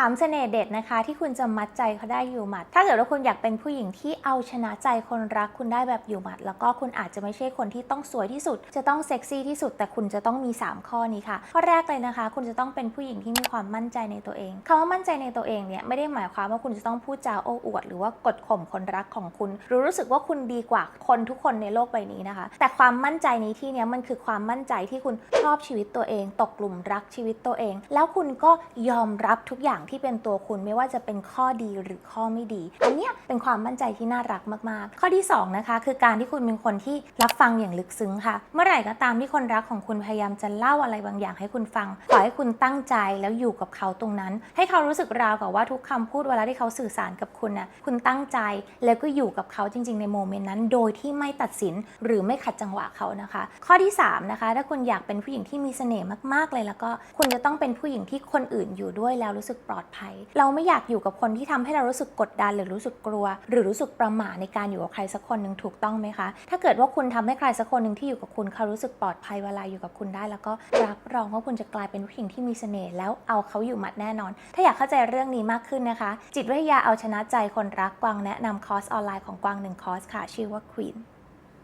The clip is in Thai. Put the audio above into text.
3 เสน่ห์เด็ดนะคะ ที่คุณจะมัดใจเขาได้อยู่หมัด ถ้าเกิดว่าคุณอยากเป็นผู้หญิงที่เอาชนะใจคนรักคุณได้แบบอยู่หมัด แล้วก็คุณอาจจะไม่ใช่คนที่ต้องสวยที่สุด จะต้องเซ็กซี่ที่สุด แต่คุณจะต้องมี 3 ข้อนี้ค่ะ ข้อแรกเลยนะคะ คุณจะต้องเป็นผู้หญิงที่มีความมั่นใจในตัวเองคำว่ามั่นใจในตัวเองเนี่ยไม่ได้หมายความว่าคุณจะต้องพูดจาโอ้อวด หรือว่ากดข่มคนรักของคุณ หรือรู้สึกว่าคุณดีกว่าคนทุกคนในโลกใบนี้นะคะ แต่ความมั่นใจในที่เนี้ยมันคือความมั่นใจที่คุณชอบชีวิตตัวเอง ตกกลุ่มรักชีวิตตัวเอง แล้วคุณก็ยอมรับทุกอย่างที่เป็นตัวคุณไม่ว่าจะเป็นข้อดีหรือข้อไม่ดี อันเนี้ยเป็นความมั่นใจที่น่ารักมากๆ ข้อที่สองนะคะคือการที่คุณเป็นคนที่รับฟังอย่างลึกซึ้งค่ะ เมื่อไหร่ก็ตามที่คนรักของคุณพยายามจะเล่าอะไรบางอย่างให้คุณฟัง ขอให้คุณตั้งใจแล้วอยู่กับเขาตรงนั้น ให้เขารู้สึกราวกับว่าทุกคำพูดเวลาที่เขาสื่อสารกับคุณน่ะคุณตั้งใจแล้วก็อยู่กับเขาจริง ๆ ในโมเมนต์นั้น โดยที่ไม่ตัดสินหรือไม่ขัดจังหวะเขานะคะ ข้อที่สามนะคะถ้าคุณอยากเป็นผู้หญิงที่มีเสน่ห์มากๆเลยแล้วก็คุณจะต้องเป็นผู้หญิงที่คนอื่นอยู่ด้วยแล้วรู้สึกปลอดภัย เราไม่อยากอยู่กับคนที่ทำให้เรารู้สึกกดดันหรือรู้สึกกลัว หรือรู้สึกประหม่าในการอยู่กับใครสักคนหนึ่งถูกต้องไหมคะ ถ้าเกิดว่าคุณทำให้ใครสักคนหนึ่งที่อยู่กับคุณเขารู้สึกปลอดภัยเวลาอยู่กับคุณได้ แล้วก็รับรองว่าคุณจะกลายเป็นผู้หญิงที่มีเสน่ห์แล้วเอาเขาอยู่หมัดแน่นอน ถ้าอยากเข้าใจเรื่องนี้มากขึ้นนะคะ จิตวิทยาเอาชนะใจคนรักกวางแนะนำคอร์สออนไลน์ของกวางหนึ่งคอร์สค่ะ ชื่อว่า Queen